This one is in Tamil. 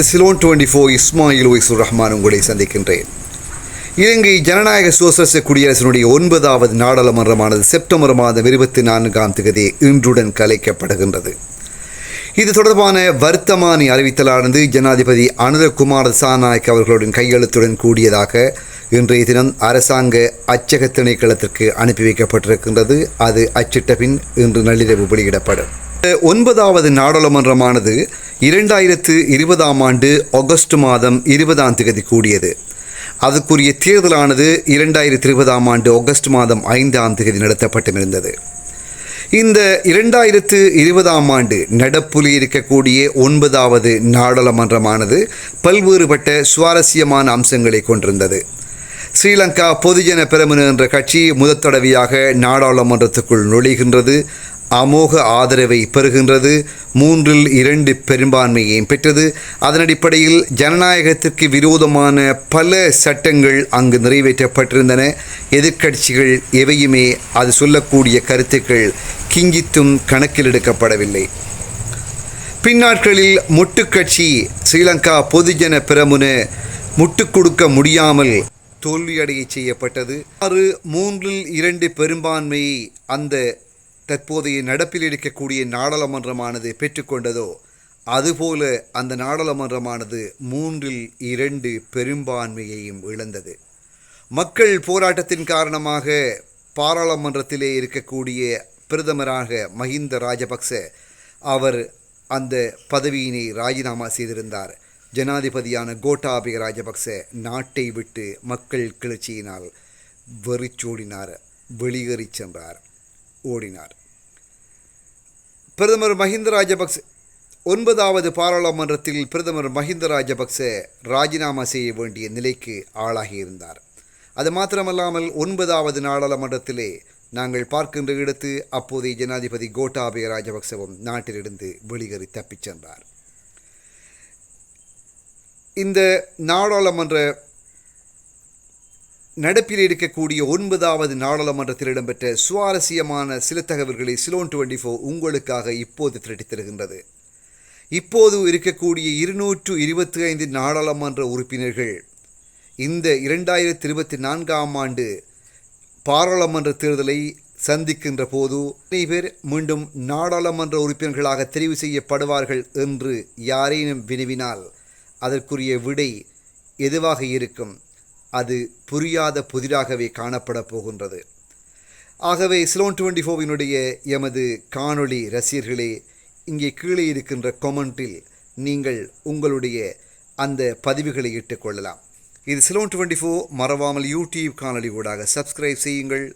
இது சிலோன் டுவெண்ட்டி ஃபோர் இஸ்மாயில் ஒய்சுர் ரஹ்மான் உங்களை சந்திக்கின்றேன். இலங்கை ஜனநாயக சோசலிச குடியரசினுடைய ஒன்பதாவது நாடாளுமன்றமானது செப்டம்பர் மாதம் இருபத்தி நான்காம் தேதி இன்றுடன் கலைக்கப்படுகின்றது. இது தொடர்பான வர்த்தமானி அறிவித்தலானது ஜனாதிபதி அனுரகுமார் சாநாயக் அவர்களுடன் கையெழுத்துடன் கூடியதாக இன்றைய தினம் அரசாங்க அச்சக திணைக்களத்திற்கு அனுப்பி வைக்கப்பட்டிருக்கின்றது. அது அச்சிட்ட பின் இன்று நள்ளிரவு வெளியிடப்படும். ஒன்பதாவது நாடாளுமன்றமானது இரண்டாயிரத்து இருபதாம் ஆண்டு ஆகஸ்ட் மாதம் இருபதாம் தேதி கூடியது. அதுக்குரிய தேர்தலானது இரண்டாயிரத்தி இருபதாம் ஆண்டு ஆகஸ்ட் மாதம் ஐந்தாம் தேதி நடத்தப்பட்டிருந்தது. இந்த இரண்டாயிரத்து இருபதாம் ஆண்டு நடப்புலி இருக்கக்கூடிய ஒன்பதாவது நாடாளுமன்றமானது பல்வேறுபட்ட சுவாரஸ்யமான அம்சங்களை கொண்டிருந்தது. ஸ்ரீலங்கா பொதுஜன பெரமுன என்ற கட்சி முதற்தடவையாக நாடாளுமன்றத்துக்குள் நுழைகின்றது. அமோக ஆதரவை பெறுகின்றது. மூன்றில் இரண்டு பெரும்பான்மையையும் பெற்றது. அதன் அடிப்படையில் ஜனநாயகத்திற்கு விரோதமான பல சட்டங்கள் அங்கு நிறைவேற்றப்பட்டிருந்தன. எதிர்க்கட்சிகள் எவையுமே அது சொல்லக்கூடிய கருத்துக்கள் கிஞ்சித்தும் கணக்கில் எடுக்கப்படவில்லை பின்னாட்களில் முட்டுக்கட்சி ஸ்ரீலங்கா பொதுஜன பிரமுன முட்டுக் கொடுக்க முடியாமல் தோல்வியடைய செய்யப்பட்டது. ஆறு மூன்றில் இரண்டு பெரும்பான்மையை அந்த தற்போதைய நடப்பில் இருக்கக்கூடிய நாடாளுமன்றமானது பெற்றுக்கொண்டதோ அதுபோல அந்த நாடாளுமன்றமானது மூன்றில் இரண்டு பெரும்பான்மையையும் இழந்தது. மக்கள் போராட்டத்தின் காரணமாக பாராளுமன்றத்திலே இருக்கக்கூடிய பிரதமராக மஹிந்த ராஜபக்ச அவர் அந்த பதவியினை ராஜினாமா செய்திருந்தார். ஜனாதிபதியான கோட்டாபய ராஜபக்ச நாட்டை விட்டு மக்கள் கிளர்ச்சியினால் வெறிச்சோடினார் வெளியேறிச் சென்றார். ஓடினார். பிரதமர் மஹிந்த ராஜபக்ச ஒன்பதாவது பாராளுமன்றத்தில் பிரதமர் மஹிந்த ராஜபக்ச ராஜினாமா செய்ய வேண்டிய நிலைக்கு ஆளாகியிருந்தார். அது மாத்திரமல்லாமல் ஒன்பதாவது நாடாளுமன்றத்திலே நாங்கள் பார்க்கின்ற இடத்து அப்போதைய ஜனாதிபதி கோட்டாபய ராஜபக்சவும் நாட்டிலிருந்து வெளியேறி தப்பிச் சென்றார். இந்த நாடாளுமன்ற நடப்பில் இருக்கக்கூடிய ஒன்பதாவது நாடாளுமன்றத்தில் இடம்பெற்ற சுவாரஸ்யமான சில தகவல்களை சிலோன் டுவெண்ட்டி ஃபோர் உங்களுக்காக இப்போது திரட்டித் தருகின்றது. இப்போது இருக்கக்கூடிய இருநூற்று இருபத்தி ஐந்து நாடாளுமன்ற உறுப்பினர்கள் இந்த இரண்டாயிரத்தி இருபத்தி நான்காம் ஆண்டு பாராளுமன்ற தேர்தலை சந்திக்கின்ற போது பேர் மீண்டும் நாடாளுமன்ற உறுப்பினர்களாக தெரிவு செய்யப்படுவார்கள் என்று யாரேனும் வினவினால் அதற்குரிய விடை எதுவாக இருக்கும்? அது புரியாத புதிராகவே காணப்பட போகின்றது. ஆகவே சிலோன் டுவெண்ட்டி ஃபோவினுடைய எமது காணொளி ரசிகர்களே இங்கே கீழே இருக்கின்ற கொமெண்ட்டில் நீங்கள் உங்களுடைய அந்த பதிவுகளை இட்டுக்கொள்ளலாம் இது சிலோன் டுவெண்ட்டி ஃபோர் மறவாமல் யூடியூப் காணொளி ஊடாக சப்ஸ்கிரைப் செய்யுங்கள்.